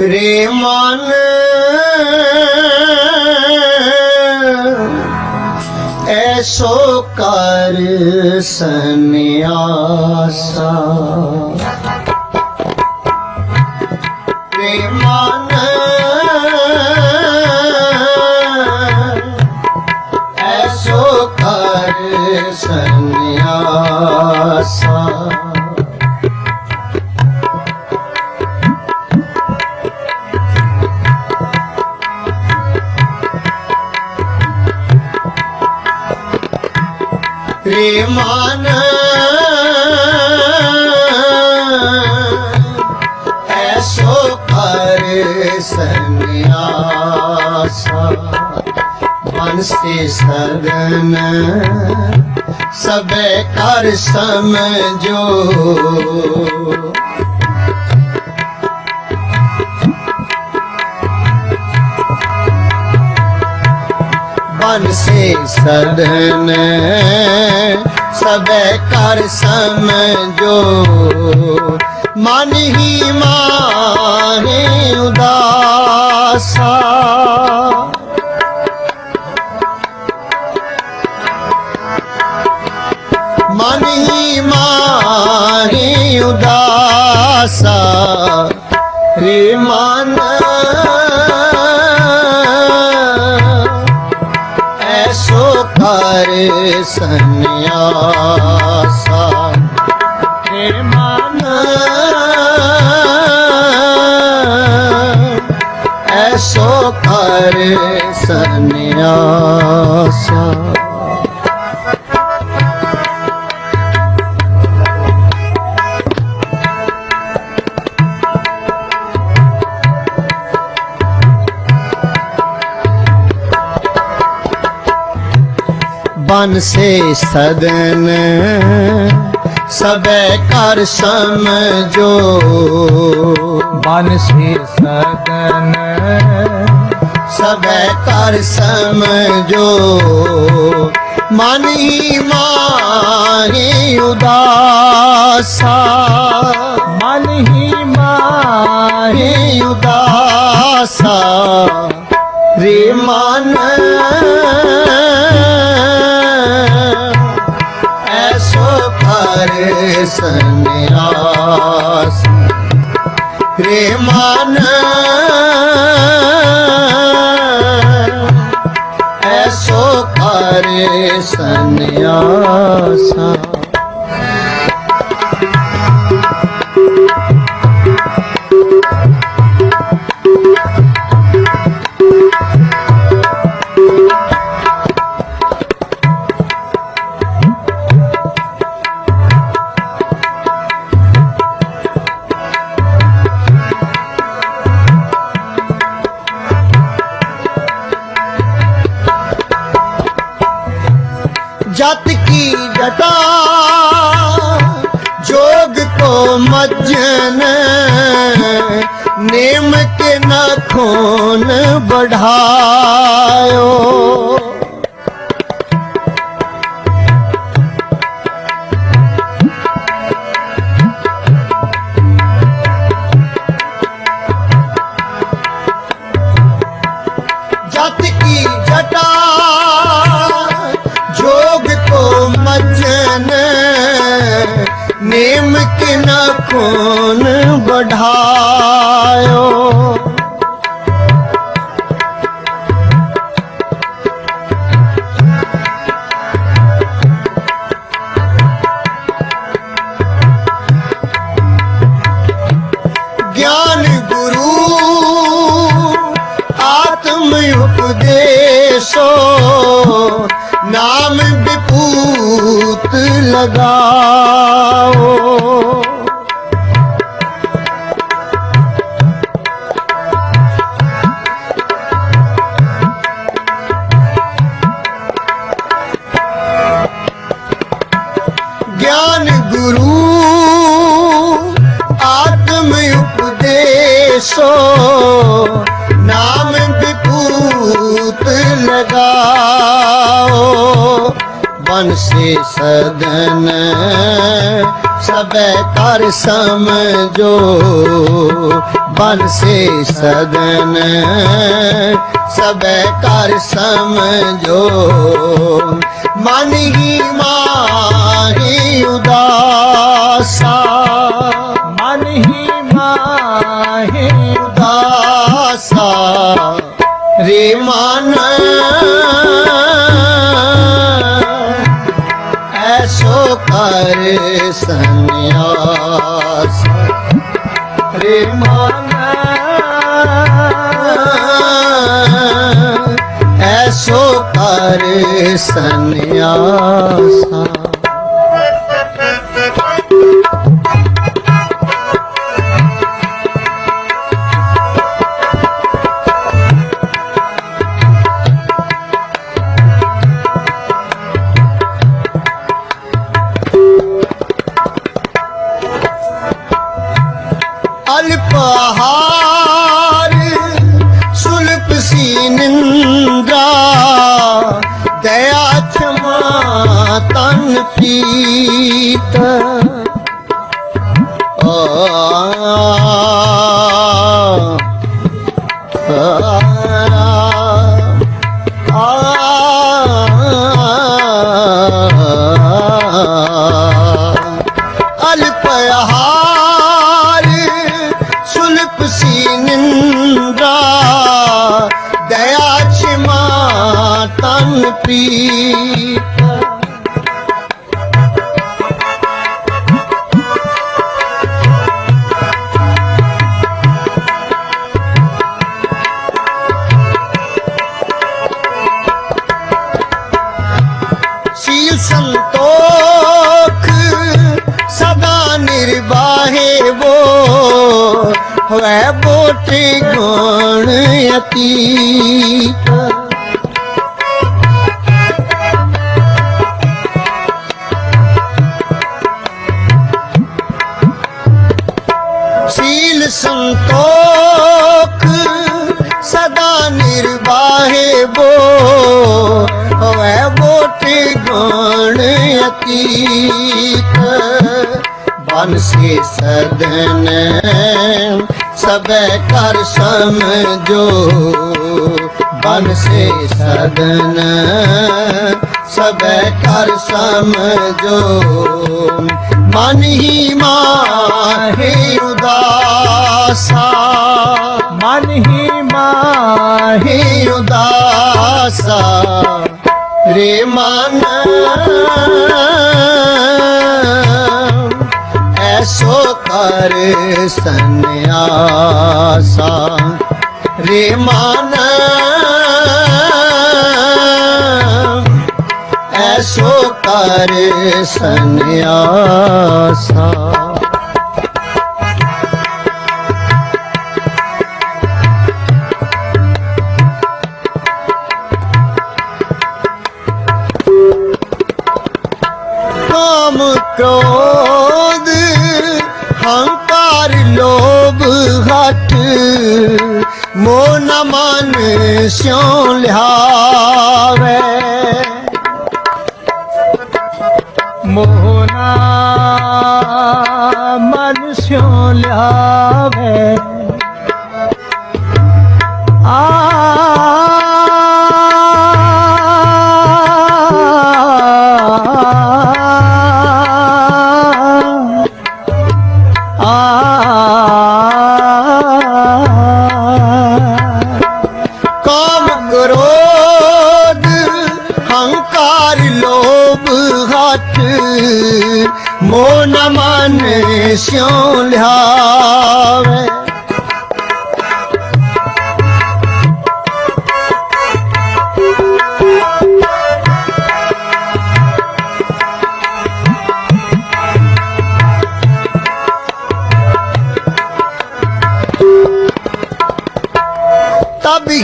ਰੇ ਮਨ ਐਸੋ ਕਰ ਸੰਿਆਸਾ ਰੇ ਮਨ ਐਸੋ ਕਰ ਸੰਿਆਸਾ ਸੰਿਆਸਾ ਮਨ ਸੇ ਸਦਨ ਸਭੇ ਕਰ ਸਮਝੋ ਬਨ ਸੇ ਸਦਨ ਸਭੇ ਕਰ ਸਮਝੋ ਮਨ ਹੀ ਮਾਰੇ ਉਦਾਸਾ। ਮਨ ਹੀ ਮਾਰੇ ਉਦਾਸਾ। ਰੇ ਮਨ। ਐਸੋ ਕਰ ਸੰਿਆਸਾ ਐਸੋ ਕਰ ਸੰਿਆਸਾ ਬਨ ਸੇ ਸਦਨ ਸਭੇ ਕਰ ਸਮਝੋ। ਮਨ ਸੇ ਸਗਨ ਸਭੇ ਕਰ ਸਮਝੋ। ਮਨ ਹੀ ਮਾਰੇ ਉਦਾਸਾ। ਮਨ ਹੀ ਮਾਹੇ ਉਦਾਸਾ। ਰੇ ਮਨ ਸੰਿਆਸ ਰੇ ਮਨ। ਐਸੋ ਕਰ ਸੰਿਆਸਾ की जटा जोग को मज्जन नेम के नखोन बढ़ायो नेम के नखून बढ़ायो ज्ञान गुरु आत्म उपदेशो नाम विपूत लगाओ ਗਿਆਨ ਗੁਰੂ ਪੰਸੇ ਸਦਨ ਸਭੈ ਕਰ ਸਮਝੋ ਪੰਸੇ ਸਦਨ ਸਭੈ ਕਰ ਸਮਝੋ ਮਨ ਹੀ ਮਾਹੀ ਉਦਾਸਾ ਮਨ ਹੀ ਮਾਹੀ ਉਦਾਸਾ ਰੇ ਮਨ ਐਸੋ ਕਰ ਸੰਨਿਆਸ ਰੇ ਐਸੋ ਕਰ ਸੰਨਿਆਸਾ ਦਇਆ ਛਮਾ ਤਨ ਪੀਤ। ਆ। ਅਲਪਹਾਰ ਸੁਲਪ ਸੀ ਪ੍ਰੀਤ ਸੀਲ ਸੰਤੋਖ ਸਦਾ ਨਿਰਵਾਹੇ ਵੋ ਹੋਇ ਬੋਟੇ ਗੁਣ ਅਤੀਤ ਸੰਤੋਖ ਸਦਾ ਨਿਰਵਾਹੇ ਬੋ ਹੋਵੇ ਬੋਟੇ ਗੁਣ ਅਤੀਤ। ਬੰਸੇ ਸਦਨ ਸਬੈ ਕਰ ਸਮਝੋ। ਬੰਸੇ ਸਦਨ ਸਬੈ ਕਰ ਸਮਝੋ। ਮਨ ਹੀ ਮਾਹੇ ਉਦਾਸਾ। ਮਨ ਹੀ ਮਾਹੇ ਉਦਾਸਾ। ਰੇ ਮਨ ਐਸੋ ਕਰ ਸੰਨਿਆਸਾ। ਰੇ ਮਨ। ਐਸੋ ਕਰ ਸੰਨਿਆਸਾ। ਮੋਹ ਨ ਮਨ ਸਿਉ भी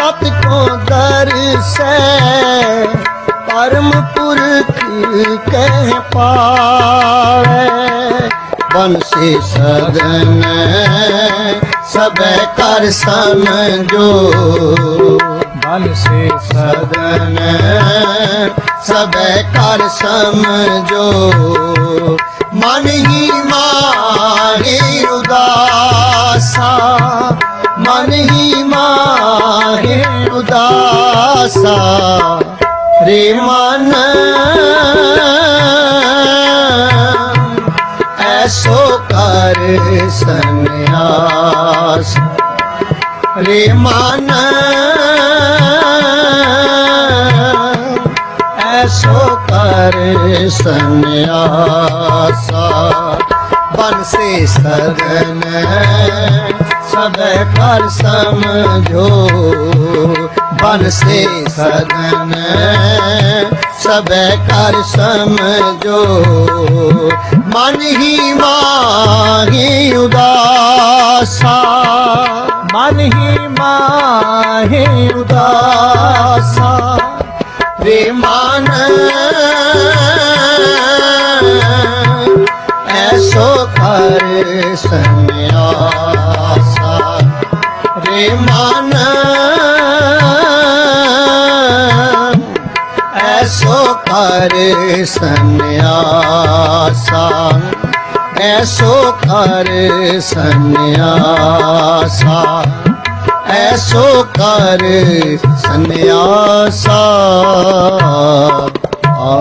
तत् को दर से परम पुरख कह पावे बंसी सदन सब कर समझो बंसी सदन सब कर समझो मन ही मारे ਮਨ ਹੀ ਮਾਹੀ ਉਦਾਸਾ ਰੇ ਮਨ। ਐਸੋ ਕਰ ਸੰਨਿਆਸ ਰੇ ਮਨ। ਐਸੋ ਕਰ ਸੰਨਿਆਸਾ। ਬਨ ਸੇ ਸਗਨ ਸਭੈ ਕਰ ਸਮਝੋ। ਬਨ ਸੇ ਸਗਨ ਸਭੈ ਕਰ ਸਮਝੋ। ਮਨ ਹੀ ਮਾਹੀ ਉਦਾਸਾ। ਮਨ ਹੀ ਮਾਹੀ ਉਦਾਸਾ। ਰੇ ਮਨ ਕਰ ਸੰਨਿਆਸਾ ਰੇ ਮਨ ਐਸੋ ਕਰ ਸੰਨਿਆਸਾ ਐਸੋ ਕਰ ਸੰਨਿਆਸਾ ਐਸੋ ਕਰ ਸੰਨਿਆਸਾ ਆ